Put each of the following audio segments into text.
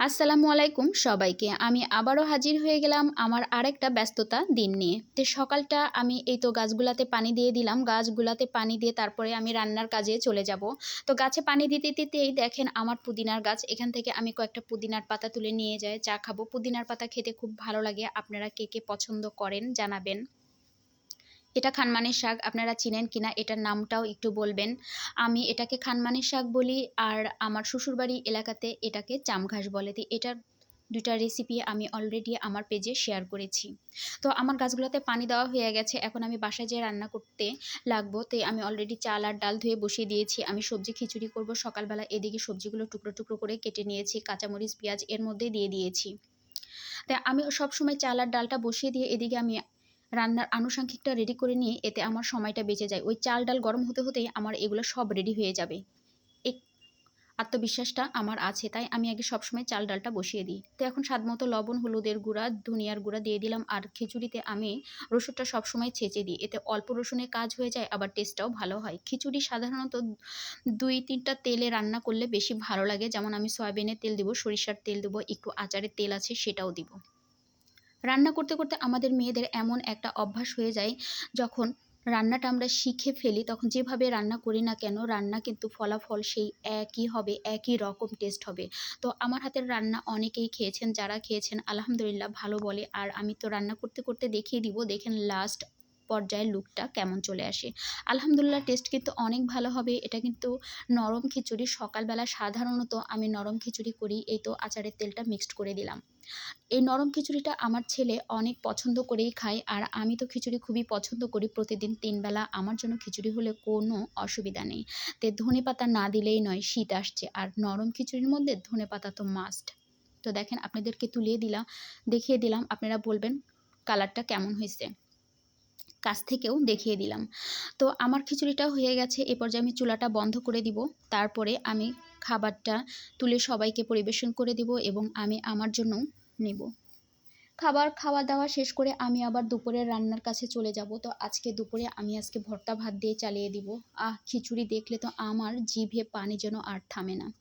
আসসালামু আলাইকুম সবাইকে। আমি আবারও হাজির হয়ে গেলাম আমার আরেকটা ব্যস্ততা দিন নিয়ে। তো সকালটা আমি এই তো গাছগুলাতে পানি দিয়ে দিলাম। গাছগুলাতে পানি দিয়ে তারপরে আমি রান্নার কাজে চলে যাব। তো গাছে পানি দিতে দিতেই দেখেন আমার পুদিনার গাছ। এখান থেকে আমি কয়েকটা পুদিনার পাতা তুলে নিয়ে যাই, চা খাব। পুদিনার পাতা খেতে খুব ভালো লাগে। আপনারা কে কে পছন্দ করেন জানাবেন। এটা খানমানের শাক, আপনারা চিনেন কিনা, এটার নামটাও একটু বলবেন। আমি এটাকে খানমানের শাক বলি, আর আমার শ্বশুরবাড়ি এলাকাতে এটাকে চামঘাস বলে। তো এটার দুটা রেসিপি আমি অলরেডি আমার পেজে শেয়ার করেছি। তো আমার গাছগুলোতে পানি দেওয়া হয়ে গেছে, এখন আমি বাসায় যেয়ে রান্না করতে লাগবো। তো আমি অলরেডি চাল আর ডাল ধুয়ে বসিয়ে দিয়েছি। আমি সবজি খিচুড়ি করব, সকালবেলা এদিকে সবজিগুলো টুকরো টুকরো করে কেটে নিয়েছি, কাঁচামরিচ, পেঁয়াজ এর মধ্যে দিয়ে দিয়েছি। তাই আমি সবসময় চাল আর ডালটা বসিয়ে দিয়ে এদিকে আমি রান্নার আনুষাঙ্গিকটা রেডি করে নিয়ে এতে আমার সময়টা বেঁচে যায়। ওই চাল ডাল গরম হতে হতেই আমার এগুলো সব রেডি হয়ে যাবে। এক আত্মবিশ্বাসটা আমার আছে, তাই আমি আগে সবসময় চাল ডালটা বসিয়ে দিই। তো এখন স্বাদ মতো লবণ, হলুদের গুঁড়া, ধনিয়ার গুঁড়া দিয়ে দিলাম আর খিচুড়িতে আমি রসুনটা সবসময় ছেঁচে দিই। এতে অল্প রসুনে কাজ হয়ে যায়, আবার টেস্টটাও ভালো হয়। খিচুড়ি সাধারণত দুই তিনটা তেলে রান্না করলে বেশি ভালো লাগে। যেমন আমি সয়াবিনের তেল দেবো, সরিষার তেল দেবো, একটু আচারের তেল আছে সেটাও দিব। রান্না করতে করতে আমাদের মেয়েদের এমন একটা অভ্যাস হয়ে যায়, যখন রান্নাটা আমরা শিখে ফেলি, তখন যেভাবে রান্না করি না কেন, রান্না কিন্তু ফলাফল সেই একই হবে, একই রকম টেস্ট হবে। তো আমার হাতের রান্না অনেকেই খেয়েছেন, যারা খেয়েছেন, আলহামদুলিল্লাহ ভালো বলে। আর আমি তো রান্না করতে করতে দেখিয়ে দিব, দেখেন লাস্ট পর্যায়ের লুকটা কেমন চলে আসে। আলহামদুলিল্লাহ টেস্ট কিন্তু অনেক ভালো হবে। এটা কিন্তু নরম খিচুড়ি সকালবেলা সাধারণত আমি নরম খিচুড়ি করি। এই তো আচারের তেলটা মিক্সড করে দিলাম। এই নরম খিচুড়িটা আমার ছেলে অনেক পছন্দ করেই খায়। আর আমি তো খিচুড়ি খুবই পছন্দ করি। প্রতিদিন তিনবেলা আমার জন্য খিচুড়ি হলে কোনো অসুবিধা নেই। তে ধনে পাতা না দিলেই নয়, শীত আসছে। আর নরম খিচুড়ির মধ্যে ধনে পাতা তো মাস্ট তো দেখেন, আপনাদেরকে তুলিয়ে দিলাম দেখিয়ে দিলাম। আপনারা বলবেন, কালারটা কেমন হয়েছে? কাছ থেকেও দেখিয়ে দিলাম। তো আমার খিচুড়িটা হয়ে গেছে, এ পর্যায়ে আমি চুলাটা বন্ধ করে দিব। তারপরে আমি খাবারটা তুলে সবাইকে পরিবেশন করে দিব এবং আমি আমার জন্য নেব। খাবার খাওয়া দাওয়া শেষ করে আমি আবার দুপুরের রান্নার কাছে চলে যাব। তো আজকে দুপুরে আমি আজকে ভর্তা ভাত দিয়ে চালিয়ে দিব। আহ, খিচুড়ি দেখলে তো আমার জিভে পানি যেন আর থামে না।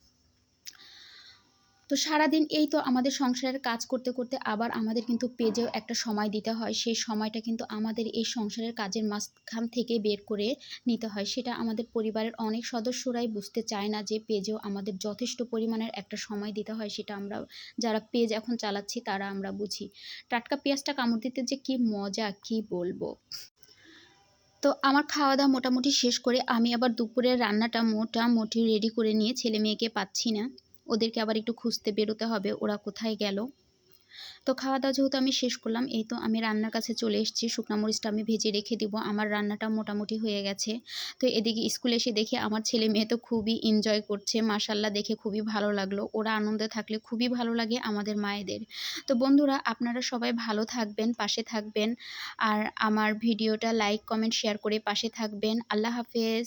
তো সারাদিন এই তো আমাদের সংসারের কাজ করতে করতে আবার আমাদের কিন্তু পেজেও একটা সময় দিতে হয়। সেই সময়টা কিন্তু আমাদের এই সংসারের কাজের মাঝখান থেকে বের করে নিতে হয়। সেটা আমাদের পরিবারের অনেক সদস্যরাই বুঝতে চায় না যে পেজেও আমাদের যথেষ্ট পরিমাণের একটা সময় দিতে হয়। সেটা আমরা, যারা পেজ এখন চালাচ্ছি তারা আমরা বুঝি। টাটকা পেঁয়াজটা কামড় দিতে যে কি মজা, কি বলব? তো আমার খাওয়া দাওয়া মোটামুটি শেষ করে আমি আবার দুপুরের রান্নাটা মোটামুটি রেডি করে নিয়ে ছেলে মেয়েকে পাচ্ছি না। ওদেরকে আবার একটু খুঁজতে বেরোতে হবে, ওরা কোথায় গেল? তো খাওয়া দাওয়া যেহেতু আমি শেষ করলাম, এই তো আমি রান্নার কাছে চলে এসেছি, শুকনা মরিচটা আমি ভেজে রেখে দিব, আমার রান্নাটা মোটামুটি হয়ে গেছে। তো এদিকে স্কুলে এসে দেখে আমার ছেলে মেয়ে তো খুবই এনজয় করছে মাসাল্লাহ দেখে খুবই ভালো লাগল, ওরা আনন্দে থাকলে খুবই ভালো লাগে আমাদের মায়েদের। তো বন্ধুরা, আপনারা সবাই ভালো থাকবেন, পাশে থাকবেন, আর আমার ভিডিওটা লাইক কমেন্ট শেয়ার করে পাশে থাকবেন, আল্লাহ হাফেজ।